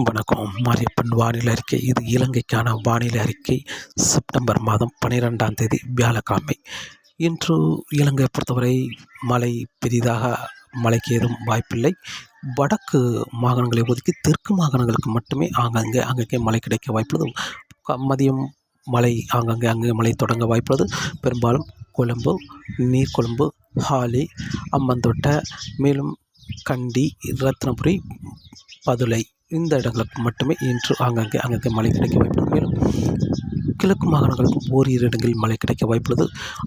வணக்கம். மாரியப்பன் வானிலை அறிக்கை. இது இலங்கைக்கான வானிலை அறிக்கை. செப்டம்பர் மாதம் பன்னிரெண்டாம் தேதி வியாழக்கிழமை. இன்று இலங்கை பொறுத்தவரை மழை பெரிதாக மழைக்கு ஏதும் வாய்ப்பில்லை. வடக்கு மாகாணங்களை ஒதுக்கி தெற்கு மாகாணங்களுக்கு மட்டுமே ஆங்காங்கே அங்கங்கே மழை கிடைக்க வாய்ப்புள்ளது. மதியம் மழை ஆங்காங்கே அங்கே மழை தொடங்க வாய்ப்புள்ளது. பெரும்பாலும் கொழும்பு நீர்கொழும்பு ஹாலி அம்மந்தோட்டை மேலும் கண்டி ரத்னபுரி பதுளை இந்த இடங்களுக்கு மட்டுமே இன்று ஆங்காங்கே அங்கங்கே மழை கிடைக்க வாய்ப்புள்ளது. மேலும் கிழக்கு மாகாணங்களுக்கும் ஓரிரு இடங்களில் மழை கிடைக்க வாய்ப்புள்ளது.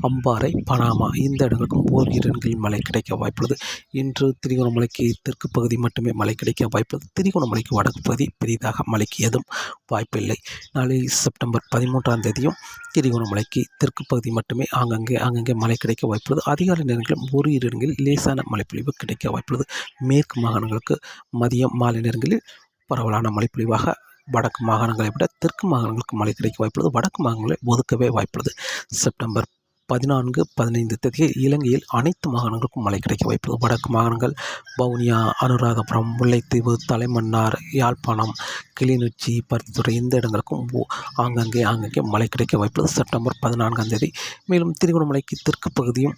அம்பாறை பனாமா இந்த இடங்களுக்கும் ஓரிரு இடங்களில் மழை கிடைக்க வாய்ப்புள்ளது. இன்று திரிகோணமலைக்கு தெற்கு பகுதி மட்டுமே மழை கிடைக்க வாய்ப்புள்ளது. திரிகோணமலைக்கு வடக்கு பகுதி பெரிதாக மழைக்கு எதுவும் வாய்ப்பில்லை. நாளை செப்டம்பர் பதிமூன்றாம் தேதியும் திரிகோணமலைக்கு தெற்கு பகுதி மட்டுமே ஆங்கங்கே அங்கங்கே மழை கிடைக்க வாய்ப்புள்ளது. அதிகாலை நேரங்களில் ஒரு இரு இடங்களில் லேசான மழைப்பொழிவு கிடைக்க வாய்ப்புள்ளது. மேற்கு மாகாணங்களுக்கு மதியம் மாலை நேரங்களில் பரவலான மழைப்பொழிவாக வடக்கு மாகாணங்களை விட தெற்கு மாகாணங்களுக்கு மழை கிடைக்க வாய்ப்புள்ளது. வடக்கு மாகாணங்களை ஒதுக்கவே வாய்ப்புள்ளது. செப்டம்பர் பதினான்கு பதினைந்து தேதியில் இலங்கையில் அனைத்து மாகாணங்களுக்கும் மழை கிடைக்க வாய்ப்புள்ளது. வடக்கு மாகாணங்கள் வவுனியா அனுராதபுரம் முல்லைத்தீவு தலைமன்னார் யாழ்ப்பாணம் கிளிநொச்சி பருத்தித்துறை இந்த இடங்களுக்கும் ஓ- ஆங்கங்கே மழை கிடைக்க வாய்ப்புள்ளது. செப்டம்பர் பதினான்காம் தேதி மேலும் திருகோணமலைக்கு தெற்கு பகுதியும்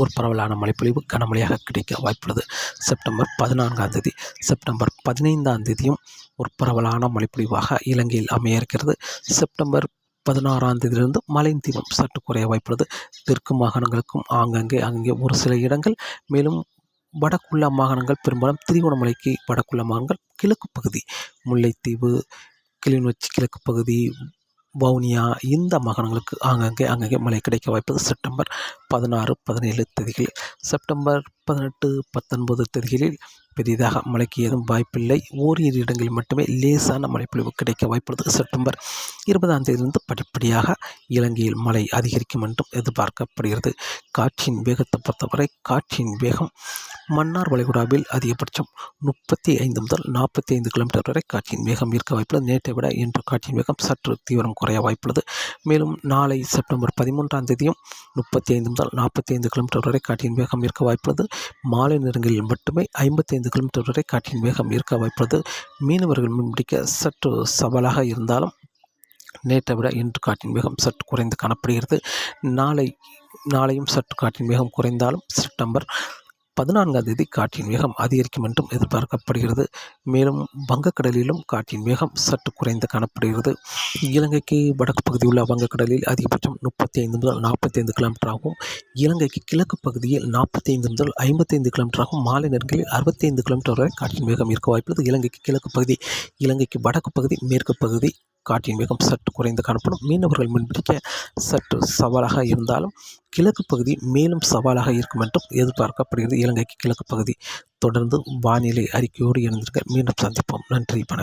ஒரு பரவலான மழைப்பொழிவு கனமழையாக கிடைக்க வாய்ப்புள்ளது. செப்டம்பர் பதினான்காம் தேதி செப்டம்பர் பதினைந்தாம் தேதியும் ஒரு பரவலான மழைப்பொழிவாக இலங்கையில் அமைய இருக்கிறது. செப்டம்பர் பதினாறாம் தேதியிலிருந்து மழையின் தீவிரம் சற்று குறைய வாய்ப்புள்ளது. தெற்கு மாகாணங்களுக்கும் ஆங்கங்கே அங்கே ஒரு சில இடங்கள் மேலும் வடக்குள்ள மாகாணங்கள் பெரும்பாலும் திருகோணமலைக்கு வடக்குள்ள மாகாணங்கள் கிழக்கு பகுதி முல்லைத்தீவு கிளிநொச்சி கிழக்கு பகுதி வவுனியா இந்த மாகாணங்களுக்கு ஆங்காங்கே அங்கங்கே மழை கிடைக்க வாய்ப்பது செப்டம்பர் பதினாறு பதினேழு தேதிகளில். செப்டம்பர் பதினெட்டு பத்தொன்பது தேதிகளில் பெரிதாக மழைக்கு ஏதும் வாய்ப்பில்லை. ஓரிரு இடங்களில் மட்டுமே லேசான மழைப்பொழிவு கிடைக்க வாய்ப்புள்ளது. செப்டம்பர் இருபதாம் தேதியிலிருந்து படிப்படியாக இலங்கையில் மழை அதிகரிக்கும் என்றும் எதிர்பார்க்கப்படுகிறது. காற்றின் வேகத்தை பொறுத்தவரை காற்றின் வேகம் மன்னார் வளைகுடாவில் அதிகபட்சம் முப்பத்தி ஐந்து முதல் நாற்பத்தி ஐந்து கிலோமீட்டர் வரை காற்றின் வேகம் இருக்க வாய்ப்புள்ளது. நேற்றை விட இன்று காற்றின் வேகம் சற்று தீவிரம் குறைய வாய்ப்புள்ளது. மேலும் நாளை செப்டம்பர் பதிமூன்றாம் தேதியும் முப்பத்தி ஐந்து முதல் நாற்பத்தி ஐந்து கிலோமீட்டர் வரை காற்றின் வேகம் இருக்க வாய்ப்புள்ளது. மாலை நேரங்களில் மட்டுமே ஐம்பத்தி ஐந்து கிலோமீட்டர் வரை காற்றின் வேகம் இருக்க வாய்ப்புள்ளது. மீனவர்கள் மீன்பிடிக்க சற்று சவாலாக இருந்தாலும் நேற்றை விட இன்று காற்றின் வேகம் சற்று குறைந்து காணப்படுகிறது. நாளை நாளையும் சற்று காற்றின் வேகம் குறைந்தாலும் செப்டம்பர் பதினான்காம் தேதி காற்றின் வேகம் அதிகரிக்கும் என்றும் எதிர்பார்க்கப்படுகிறது. மேலும் வங்கக்கடலிலும் காற்றின் வேகம் சற்று குறைந்து காணப்படுகிறது. இலங்கைக்கு வடக்கு பகுதி உள்ள வங்கக்கடலில் அதிகபட்சம் முப்பத்தி ஐந்து முதல் நாற்பத்தி ஐந்து கிலோமீட்டராகவும் இலங்கைக்கு கிழக்கு பகுதியில் நாற்பத்தி ஐந்து முதல் ஐம்பத்தி ஐந்து கிலோமீட்டராகவும் மாலை நேரங்களில் அறுபத்தி ஐந்து கிலோமீட்டர் வரை காற்றின் வேகம் இருக்க வாய்ப்புள்ளது. இலங்கைக்கு கிழக்கு பகுதி இலங்கைக்கு வடக்கு பகுதி மேற்கு பகுதி காற்றின் வேகம் சற்று குறைந்து காணப்படும். மீனவர்கள் மீன்பிடிக்க சற்று சவாலாக இருந்தாலும் கிழக்கு பகுதி மேலும் சவாலாக இருக்கும் என்றும் எதிர்பார்க்கப்படுகிறது. இலங்கைக்கு கிழக்கு பகுதி தொடர்ந்து வானிலை அறிக்கையோடு இணைந்திருக்க மீண்டும் சந்திப்போம். நன்றி வணக்கம்.